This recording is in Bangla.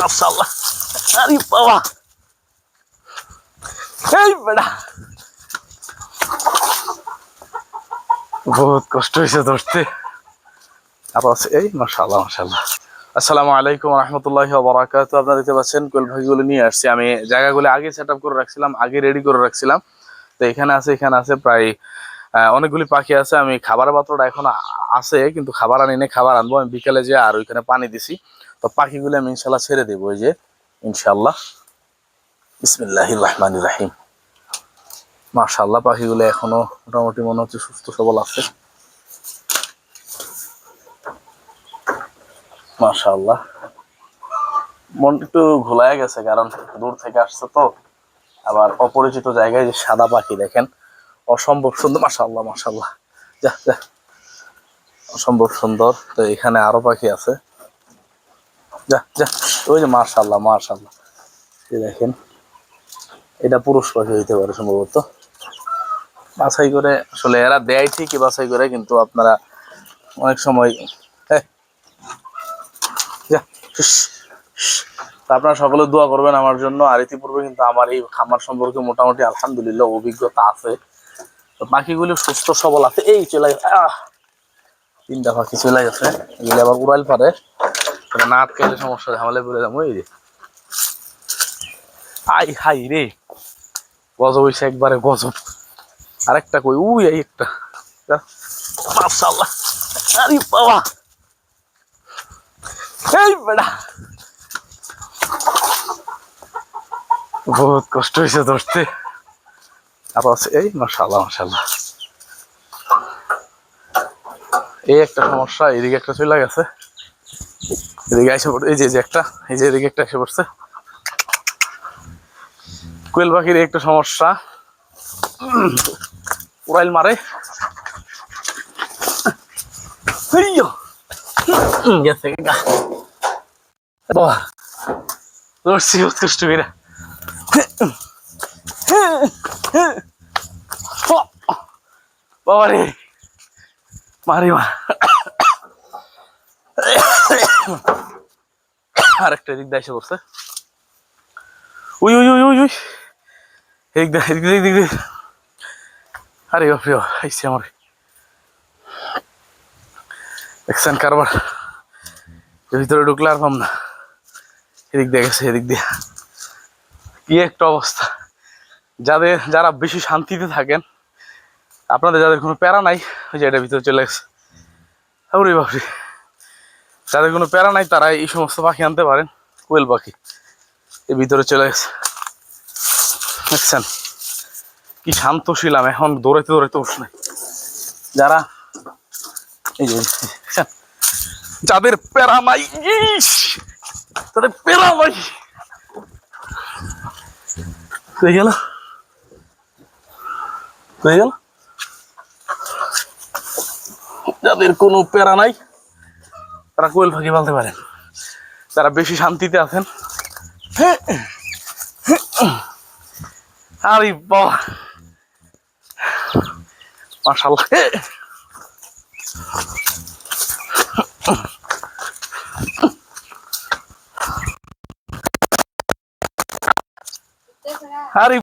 মাশাআল্লাহ। আরে বাবা। এই বেড়া বহুত কষ্ট হয়েছে ধরতে। আরও আছে এই মাশাআল্লাহ মাশাআল্লাহ। আসসালামু আলাইকুম রহমতুল্লাহ বরাকাত আপনারা দেখতে পাচ্ছেন কোয়েল ভাইগুলো নিয়ে আসছি। আমি জায়গাগুলো আগে সেট আপ করে রাখছিলাম আগে রেডি করে রাখছিলাম। তো এখানে আছে এখানে আছে প্রায় অনেকগুলি পাখি আছে আমি খাবার পাত্রটা এখন আছে কিন্তু খাবার আনি নাই, খাবার আনব আমি বিকালে যে আর ওইখানে পানি দিছি। তো পাখিগুলো আমি ইনশাল্লাহ ছেড়ে দেবো ওই যে ইনশাল্লাহ। বিসমিল্লাহ রহমান রাহিম। মাশাল্লাহ পাখিগুলো এখনও মোটামুটি মনে হচ্ছে সুস্থ সবল আছে। মাশাল্লাহ। মন একটু ঘোলায় গেছে কারণ দূর থেকে আসছে তো। আবার অপরিচিত জায়গায় যে সাদা পাখি দেখেন অসম্ভব সুন্দর মাশাল্লাহ মাশাল্লাহ যা যা। অসম্ভব সুন্দর। তো এখানে আরও পাখি আছে। যা যা। ওই যে মার্শাল্লাহ মার্শাল্লাহ দেখেন। এটা পুরুষ পাখি হইতে পারে সম্ভবত। বাছাই করে আসলে এরা দেয় ঠিকই বাছাই করে কিন্তু আপনারা অনেক সময় এই, যা, হুস, হুস। তা আপনারা সকলে দোয়া করবেন আমার জন্য। আর ইতিপূর্বে কিন্তু আমার এই খামার সম্পর্কে মোটামুটি আলহামদুলিল্লাহ অভিজ্ঞতা আছে। পাখিগুলো সুস্থ, সবল আছে। এই চলে গেছে। তিনটা পাখি চলে গেছে। এগুলি আবার উড়াইল পারে। না আটকাইলে সমস্যা ঝামেলায় পড়ে যাব এই যে। আই হাই রে! গজব হইছে একবারে গজব। আরেকটা কই? উই, এই একটা। আরে বাবা! এই বেড়া বহুত কষ্ট হয়েছে ধরতে। আরও আছে, এই মাশাআল্লাহ মাশাআল্লাহ। এই একটা সমস্যা, এদিকে একটা চলে গেছে। এদিকে এসে পড়ে এই যে যে একটা, এই যে, এদিকে একটা এসে পড়ছে। কোয়েল পাখির একটা সমস্যা। উড়াইল মারে। গেছে। বাবা ধরছি উৎকৃষ্ট করে। বাবা মারি মা। আরেকটা দিক দিয়ে এসে উই উই উই উই উই। এদিক দিয়ে এদিক দিয়ে এদিক দিয়ে। আরে বাপরে বাপ, আইসি আমার। দেখছেন কারবার? ভিতরে ঢুকলে আর পাম না। এদিক দিয়ে গেছে এদিক দিয়ে। কি একটা অবস্থা। যাদের, যারা বেশি শান্তিতে থাকেন, আপনাদের যাদের কোনো প্যারা নাই, ওই যে এটার ভিতরে চলে গেছে। বাপরে। যাদের কোনো প্যারা নাই তারা এই সমস্ত পাখি আনতে পারেন, কোয়েল পাখি। এর ভিতরে চলে গেছে। দেখছেন? কি শান্ত ছিলাম, এখন দৌড়াইতে দৌড়াইতে উঠ নাই যারা, এই যে যাদের প্যারা নাই তাদের প্যারা নাই। হয়ে গেল। যাদের কোনো প্যারা নাই, তারা কোয়েল ফাঁকি বলতে পারেন। যারা বেশি শান্তিতে আছেন। আরে বাবা। মাশাল্লাহ আরে